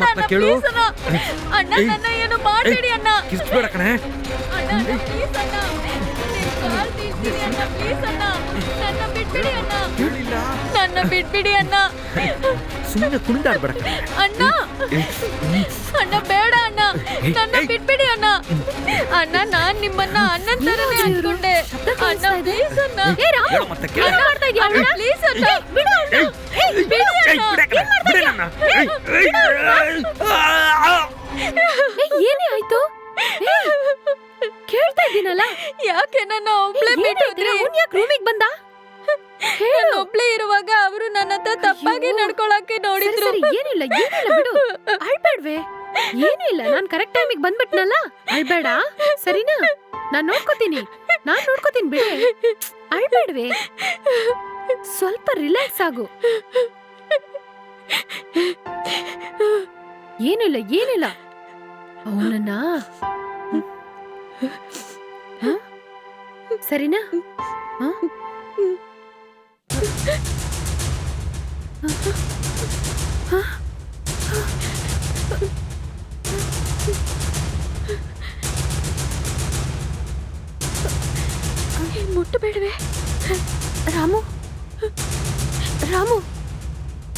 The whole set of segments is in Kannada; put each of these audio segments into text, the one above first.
ಬೇಡ ಅಣ್ಣ, ಕೇಳು. ಅಣ್ಣ. ನನ್ನ ಏನು ಮಾಡಬೇಡಿ ಅಣ್ಣ. ಕಣೆ. ಅಣ್ಣ please ಅಣ್ಣ. ನಿಮ್ ಕಾಲ್ ತೀರ್ತೀನಿ ಅಣ್ಣ ಪ್ಲೀಸ್ ಅಣ್ಣ. ನನ್ನ ಬಿಟ್ಬಿಡಿ ಅಣ್ಣ. ಹೇಳಿಲ್ಲ ನನ್ನ ಬಿಟ್ಬಿಡಿ ಅಣ್ಣ. ಸುಮ್ಮನೆ ಕುಣಿದಾಡ್ಬೇಡ ಕಣೆ. ಅಣ್ಣ. ಅಣ್ಣ ಬೇಡ ಅಣ್ಣ. ನನ್ನ ಬಿಟ್ಬಿಡಿ ಅಣ್ಣ. ಅಣ್ಣ ನಾನ್ ನಿಮ್ಮನ್ನ ಅಣ್ಣನ್ ತರನೇ ಅನ್ಕೊಂಡೆ. ಅಣ್ಣ ಪ್ಲೀಸ್ ಅಣ್ಣ ಮಾಡ್ತಾ ಇದೀಯ ಅಣ್ಣ? ಪ್ಲೀಸ್ ಅಣ್ಣ. ಬಿಡು ಅಣ್ಣ. ಬಿಡಿ. ಏನೇ ಆಯ್ತು? ಕೇಳ್ತಾ ಇದ್ದೀನಲ್ಲ? ಯಾಕೆ ನನ್ನ ಒಬ್ಳೆ ಬಿಟ್ಟಿದ್ರಿ? ಅವ್ನ್ ಯಾಕೆ ರೂಮಿಗೆ ಬಂದ? ನಾನು ಒಬ್ಳೆ ಇರುವಾಗ ಅವರು ನನ್ನ ಹತ್ರ ತಪ್ಪಾಗಿ. ನಡ್ಕೊಳಕ್ಕೆ ನೋಡಿದ್ರು ಸರಿ ಏನಿಲ್ಲ ಏನಿಲ್ಲ ಬಿಡು. ಅಳ್ಬೇಡ್ವೆ. ಏನಿಲ್ಲ ನಾನು ನಾನ್ ಕರೆಕ್ಟ್ ಟೈಮಿಗೆ ಬಂದ್ಬಿಟ್ನಲ್ಲ? ಅಳ್ಬೇಡ. ಸರಿನಾ? ನಾನ್ ನೋಡ್ಕೋತೀನಿ. ನಾನ್ ನೋಡ್ಕೋತೀನಿ ಬಿಡಿ. ಅಳ್ಬೇಡ್ವೆ. ಸ್ವಲ್ಪ ರಿಲ್ಯಾಕ್ಸ್ ಆಗು. ಏನಿಲ್ಲ ಏನಿಲ್ಲ. ಅವನನ್ನ? ಸರಿನಾ? ಹ? ಮುಟ್ಟಬೇಡವೆ ರಾಮು ರಾಮು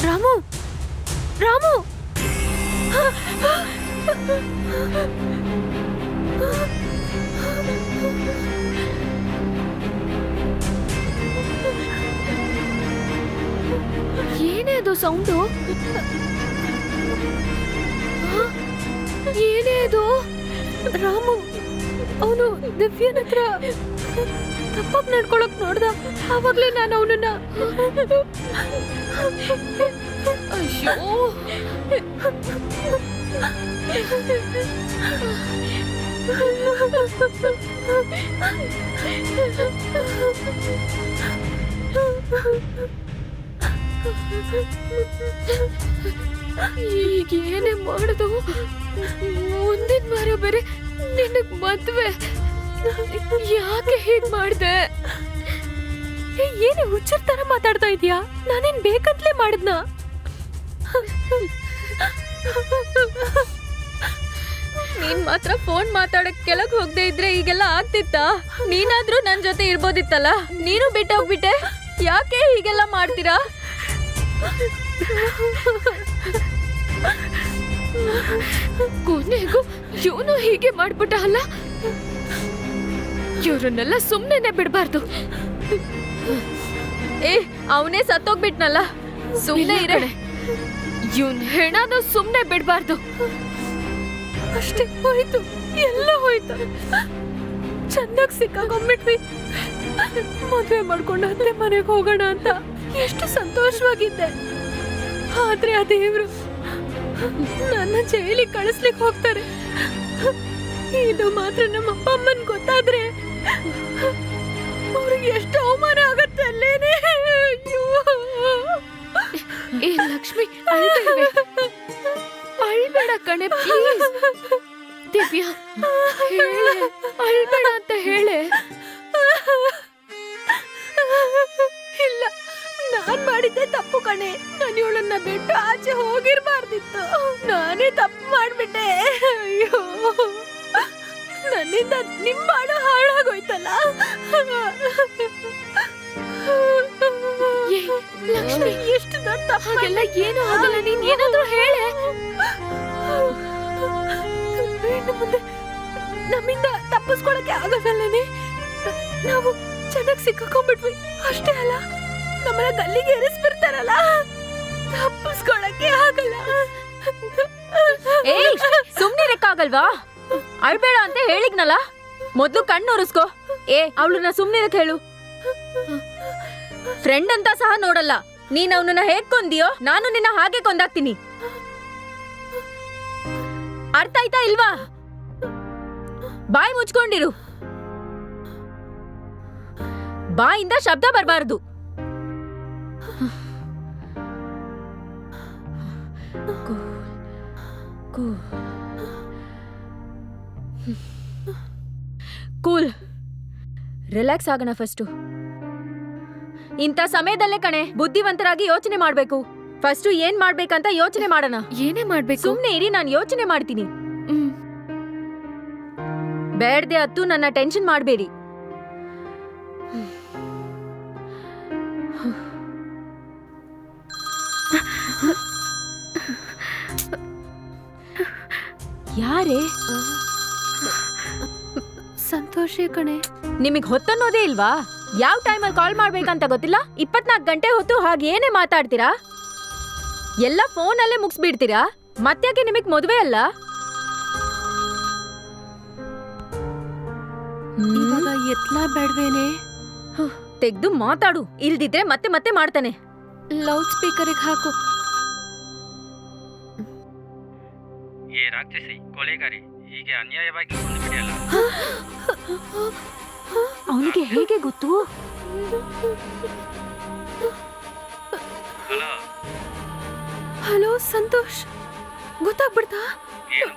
ರಾಮು ರಾಮು ಏನೇ ಅದು ಸೌಂಡು ಏನೇ ಅದು ರಾಮು ಅವನು ದಿವ್ಯನ ಹತ್ರ ತಪ್ಪಾಗಿ ನಡ್ಕೊಳಕ್ ನೋಡ್ದ. ಆವಾಗ್ಲೇ ನಾನು ಅವನನ್ನ ಅಯ್ಯೋ. ಈಗ ಮಾಡುದು? ಮುಂದಿನ ವಾರ ಬೇರೆ ನಿನಗ್ ಮದ್ವೆ. ಯಾಕೆ ಹೀಗ್ ಮಾಡ್ದೆ? ಏನು ಹುಚ್ಚರ್ ತರ ಮಾತಾಡ್ತಾ ಇದೀಯಾ? ನಾನೇನ್ ಬೇಕಂತಲೇ ಮಾಡಿದ್ನ? ನೀನ್ ಮಾತ್ರ ಫೋನ್ ಮಾತಾಡಕ್ ಕೆಳಗ್ ಹೋಗದೆ ಇದ್ರೆ ಈಗೆಲ್ಲ ಆಗ್ತಿತ್ತಾ? ನೀನಾದ್ರೂ ನನ್ ಜೊತೆ ಇರ್ಬೋದಿತ್ತಲ್ಲ? ನೀನು ಬಿಟ್ಟೋಗ್ಬಿಟ್ಟೆ? ಯಾಕೆ ಹೀಗೆಲ್ಲ ಮಾಡ್ತೀರಾ? ಕೊನೆಗೂ ಇವನು ಹೀಗೆ ಮಾಡ್ಬಿಟ್ಟ ಅಲ್ಲ? ಇವ್ರನ್ನೆಲ್ಲ ಸುಮ್ಮನೆ ಬಿಡಬಾರ್ದು. ಏ ಅವನೇ ಸತ್ತೋಗ್ಬಿಟ್ನಲ್ಲ? ಸುಮ್ಮನೆ ಇರಣೆ. ಇವನ್ ಹೆಣನು ಸುಮ್ನೆ ಬಿಡಬಾರ್ದು. ಅಷ್ಟೇ ಹೋಯ್ತು ಎಲ್ಲ ಹೋಯ್ತು. ಚೆನ್ನಾಗಿ ಸಿಕ್ಕಾಕೊಂಡ್ಬಿಟ್ವಿ ಮದುವೆ ಮಾಡ್ಕೊಂಡು ಅತ್ತೆ ಮನೆಗೆ ಹೋಗೋಣ ಅಂತ ಎಷ್ಟು ಸಂತೋಷವಾಗಿದ್ದೆ. ಆದ್ರೆ ಆ ದೇವ್ರು ನನ್ನ ಜೈಲಿಗೆ ಕಳಿಸ್ಲಿಕ್ಕೆ ಹೋಗ್ತಾರೆ. ಇದು ಮಾತ್ರ ನಮ್ಮ ಅಪ್ಪ ಅಮ್ಮನ್ ಗೊತ್ತಾದ್ರೆ ಅವ್ರಿಗೆ ಎಷ್ಟು ಅವಮಾನ ಆಗತ್ತೆ ಅಲ್ಲೇನೆ? ಅಯ್ಯೋ. ಏ ಲಕ್ಷ್ಮಿ ಅಳ್ಬೇಡ ಕಣೆ ಪ್ಲೀಸ್ ದಿವ್ಯಾ ಹೇಳೆ ಅಳ್ಬೇಡ ಅಂತ ಹೇಳೆ. ಇಲ್ಲ ನಾನ್ ಮಾಡಿದ್ದೆ ತಪ್ಪು ಕಣೆ. ನಾನು ಇವಳನ್ನ ಬಿಟ್ಟು ಆಚೆ ಹೋಗಿರ್ಬಾರ್ದಿತ್ತು. ನಾನೇ ತಪ್ಪು ಮಾಡ್ಬಿಟ್ಟೆ. ಅಯ್ಯೋ. ನನ್ನಿಂದ ನಿಮ್ಮ ಬಾಳು ಹಾಳಾಗೋಯ್ತಲ್ಲ? ಏ, ಲಕ್ಷ್ಮಿ ಎಷ್ಟು ದೊಡ್ಡ ಹಾಗೆಲ್ಲ ಏನು ಆಗಲ್ಲ ನೀನ್ ಏನಾದ್ರೂ ಹೇಳೆ. ಇನ್ನು ಮುಂದೆ ನಮ್ಮಿಂದ ತಪ್ಪಿಸ್ಕೊಳಕ್ಕೆ ನೀ. ನಾವು ಚೆನ್ನಾಗಿ ಸಿಕ್ಕಾಕೊಂಡ್ಬಿಟ್ವಿ. ಅಷ್ಟೇ ಅಲ್ಲ ನಮ್ಮನ್ನ ಗಲ್ಲಿಗೆ ಏರಿಸ್ಬಿಡ್ತಾರಲ್ಲ. ತಪ್ಪಿಸ್ಕೊಳಕ್ಕೆ ಆಗಲ್ಲ. ಏಯ್ ಸುಮ್ನಿರಕ್ಕಾಗಲ್ವಾ? ಅಳ್ಬೇಡ ಅಂತ ಹೇಳಿದ್ನಲ್ಲ? ಮೊದ್ಲು ಕಣ್ಣು ಒರೆಸ್ಕೋ ಏ, ಅವಳನ್ನ ಸುಮ್ಮನೆ ಹೇಳು ಫ್ರೆಂಡ್ ಅಂತ ಸಹ ನೋಡಲ್ಲ. ನೀನ್ ಅವನನ್ನ ಹೇಗ್ ಕೊಂದಿಯೋ, ನಾನು ನಿನ್ನ ಹಾಗೆ ಕೊಂದಾಕ್ತೀನಿ. ಅರ್ಥ ಆಯ್ತಾ ಇಲ್ವಾ? ಬಾಯಿ ಮುಚ್ಕೊಂಡಿರು. ಬಾಯಿಂದ ಶಬ್ದ ಬರಬಾರದು. ಕೂಲ್. ರಿಲ್ಯಾಕ್ಸ್ ಆಗೋಣ ಫಸ್ಟು ಇಂಥ ಸಮಯದಲ್ಲೇ ಕಣೆ ಬುದ್ಧಿವಂತರಾಗಿ ಯೋಚನೆ ಮಾಡಬೇಕು. ಫಸ್ಟು ಏನ್ ಮಾಡ್ಬೇಕಂತ ಯೋಚನೆ ಮಾಡೋಣ. ಏನೇ ಮಾಡ್ಬೇಕು? ಸುಮ್ಮನೆ ಇರಿ ನಾನು ಯೋಚನೆ ಮಾಡ್ತೀನಿ. ಹ್ಮ್. ಬೇಡ್ದೆ ಹತ್ತು ನನ್ನ ಟೆನ್ಷನ್ ಮಾಡಬೇಡಿ. ಯಾರೇ? ಸಂತೋಷೇ ಕಣೆ. ನಿಮಗ್ ಹೊತ್ತನ್ನೋದೇ ಇಲ್ವಾ? ಯಾವ ಟೈಮಲ್ಲಿ ಕಾಲ್ ಮಾಡ್ಬೇಕಂತ ಗೊತ್ತಿಲ್ಲ? ಇಪ್ಪತ್ನಾಲ್ಕು ಗಂಟೆ ಹೊತ್ತು ಹಾಗೆ ಏನೇ ಮಾತಾಡ್ತೀರಾ? ಎಲ್ಲ ಫೋನಲ್ಲೇ ಮುಗಿಸ್ಬಿಡ್ತೀರಾ? ಮತ್ತ್ಯಾಕೆ ನಿಮಗ್ ಮದುವೆ ಅಲ್ಲ? ಇವಾಗ ಎತ್ಲಾ ಬೇಡ್ವೇನೆ. ತೆಗ್ದು ಮಾತಾಡು. ಇಲ್ದಿದ್ರೆ ಮತ್ತೆ ಮತ್ತೆ ಮಾಡ್ತಾನೆ. ಲೌಡ್ ಸ್ಪೀಕರಿಗೆ ಹಾಕು. ಏ ರಾಕ್ಷಸಿ ಕೊಲೆಗಾರಿ. ಹೀಗೆ ಅನ್ಯಾಯವಾಗಿ ಅವನಿಗೆ ಹೇಗೆ ಗೊತ್ತು? ಹಲೋ? ಹಲೋ ಸಂತೋಷ್. ಗೊತ್ತಾಗ್ಬಿಡ್ತಾ? ಏನು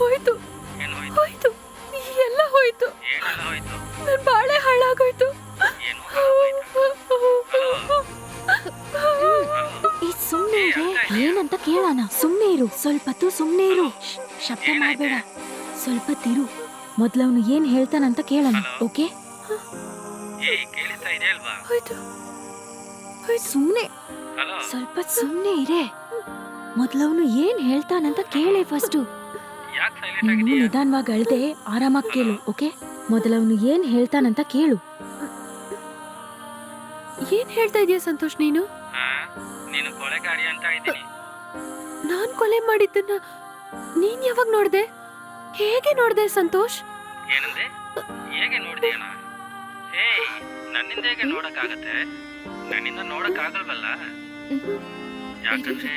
ಹೋಯ್ತು. ಏನು ಹೋಯ್ತು? ಹೋಯ್ತು. ಎಲ್ಲ ಹೋಯ್ತು. ಏನೆಲ್ಲ ಹೋಯ್ತು? ಬಾಳೆ ಹಾಳಾಗೋಯ್ತು. ಏನು ಹಲೋ? ಈ ಸುಮ್ನೆ ಇರೆ. ಏನಂತ ಕೇಳೋಣ. ಸುಮ್ನೆ ಇರು. ಸ್ವಲ್ಪ ತು ಸುಮ್ನೆ ಇರು. ಶಬ್ದ ಮಾಡಬೇಡ. ಸ್ವಲ್ಪ ತಿರು ಮೊದ್ಲವನು ಏನ್ ಹೇಳ್ತಾನಂತ ಕೇಳೋಣ. ಓಕೆ? ಏ ಕೇಳಿಸ್ತಾ ಇದೆ ಅಲ್ವಾ? ಹೋಯ್ತು. ಸುಮ್ನೆ. ಸ್ವಲ್ಪ ಸುಮ್ನೆ ಇರೇ. ಮೊದಲು ಏನ್ ಹೇಳ್ತಾನಂತ ಕೇಳೆ ಫಸ್ಟು. ನೀನು ನಿಧಾನವಾಗಿ ಅಳ್ದೆ ಆರಾಮಾಗಿ ಕೇಳು ಓಕೆ? ಮೊದಲವನು ಏನ್ ಹೇಳ್ತಾನಂತ ಕೇಳು. ಏನ್ ಹೇಳ್ತಾ ಇದೀಯ ಸಂತೋಷ್ ನೀನು? ನಾನ್ ಕೊಲೆ ಮಾಡಿದ್ದನ್ನ ನೀನ್ ಯಾವಾಗ ನೋಡ್ದೆ? ಹೇಗೆ ನೋಡ್ದೆ ಸಂತೋಷ್? ಏನಂದೆ? ಹೇಗೆ ನೋಡಿದೆ ಅಣ್ಣ? ಹೇ ನನ್ನಿಂದ ಹೇಗೆ ನೋಡಕ್ಕಾಗತ್ತೆ? ನನ್ನಿಂದ ನೋಡಕ್ಕಾಗಲ್ವಲ್ಲ? ಯಾಕಂದ್ರೆ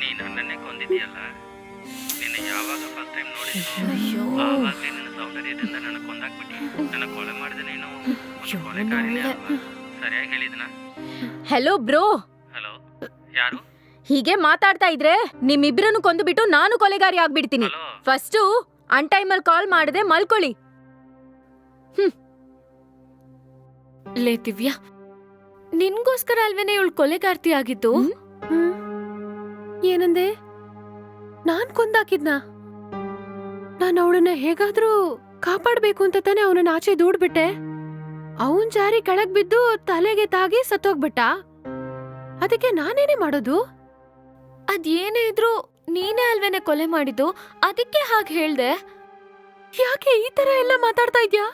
ನೀ ನನ್ನನ್ನೇ ಕೊಂದಿದೀಯಲ್ಲ ನಿನ್ನ ಯಾವಾಗ ಫಸ್ಟ್ ಟೈಮ್ ನೋಡಿದ್ಯೋ ಆವಾಗ್ಲೇ ನಿನ್ನ ಸೌಂದರ್ಯದಿಂದ ನನ್ನ ಕೊಂದಾಕ್ಬಿಟ್ಟಿ. ನನ್ನ ಕೊಲೆ ಮಾಡಿದ ನೀನು ಒಂದು ಕೊಲೆಗಾರಿನೇ ಅಲ್ವಾ? ಸರಿಯಾಗಿ ಹೇಳಿದ್ನ? ಹೆಲೋ ಬ್ರೋ ಹಲೋ ಯಾರು? ಹೀಗೆ ಮಾತಾಡ್ತಾ ಇದ್ರೆ ನಿಮ್ಮಿಬ್ರನ್ನು ಕೊಂದುಬಿಟ್ಟು ನಾನು ಕೊಲೆಗಾರಿ ಆಗ್ಬಿಡ್ತೀನಿ. ಫಸ್ಟ್ ಅನ್ ಟೈಮಲ್ಲಿ ಕಾಲ್ ಮಾಡದೆ ಮಲ್ಕೊಳ್ಳಿ. ಲೇ ದಿವ್ಯಾ ನಿನ್ಗೋಸ್ಕರ ಅಲ್ವೇನೆ ಇವಳು ಕೊಲೆಗಾರ್ತಿ ಆಗಿದ್ದು? ಹ್ಮ್? ಏನಂದೆ? ನಾನ್ ಕೊಂದಾಕಿದ್ನ? ನಾನು ಅವಳನ್ನ ಹೇಗಾದ್ರೂ ಕಾಪಾಡ್ಬೇಕು ಅಂತ ತಾನೆ ಅವನನ್ನ ಆಚೆ ದೂಡ್ಬಿಟ್ಟೆ. ಅವನ್ ಜಾರಿ ಕೆಳಗ್ ಬಿದ್ದು ತಲೆಗೆ ತಾಗಿ ಸತ್ತೋಗ್ಬಿಟ್ಟ. ಅದಕ್ಕೆ ನಾನೇನೇ ಮಾಡೋದು? ಅದೇನೇ ಇದ್ರು ನೀನೇ ಅಲ್ವೇನೆ ಕೊಲೆ ಮಾಡಿದ್ದು? ಅದಕ್ಕೆ ಹಾಗೆ ಹೇಳ್ದೆ? ಯಾಕೆ ಈ ತರ ಎಲ್ಲ ಮಾತಾಡ್ತಾ ಇದ್ಯಾ?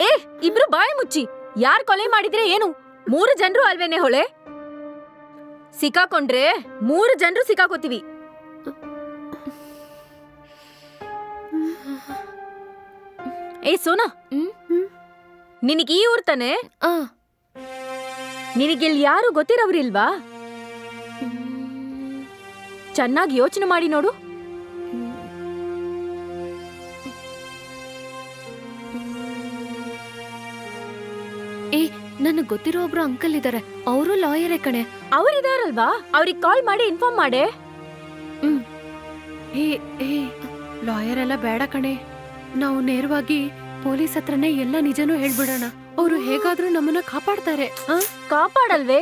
ಏ ಇಬ್ರು ಬಾಯಿ ಮುಚ್ಚಿ. ಯಾರ್ ಕೊಲೆ ಮಾಡಿದ್ರೆ ಏನು? ಮೂರು ಜನರು ಅಲ್ವೇನೆ ಹೊಳೆ? ಸಿಕ್ಕಾಕೊಂಡ್ರೆ ಮೂರು ಜನರು ಸಿಕ್ಕಾಕೋತೀವಿ. ಏ ಸೋನಾ? ನಿನಗೆ ಈ ಊರ್ ತಾನೆ? ಆ. ನಿನಗಿಲ್ ಯಾರು ಗೊತ್ತಿರೋವ್ರಿಲ್ವಾ? ಚೆನ್ನಾಗಿ ಯೋಚನೆ ಮಾಡಿ ನೋಡು. ಏ ನನಗ್ ಗೊತ್ತಿರೋ ಒಬ್ರು ಅಂಕಲ್ ಇದಾರೆ. ಅವರು ಲಾಯರೇ ಕಣೆ. ಅವರಿದಾರಲ್ವಾ? ಅವ್ರಿಗೆ ಕಾಲ್ ಮಾಡಿ ಇನ್ಫಾರ್ಮ್ ಮಾಡೆ. ಏ ಏ ಲಾಯರ್ ಎಲ್ಲ ಬೇಡ ಕಣೆ. ನಾವು ನೇರವಾಗಿ ಪೊಲೀಸ್ ಹತ್ರನೇ ಎಲ್ಲ ನಿಜನೂ ಹೇಳ್ಬಿಡೋಣ. ಅವರು ಹೇಗಾದ್ರೂ ನಮ್ಮನ್ನ ಕಾಪಾಡ್ತಾರೆ. ಆ ಕಾಪಾಡಲ್ವೇ?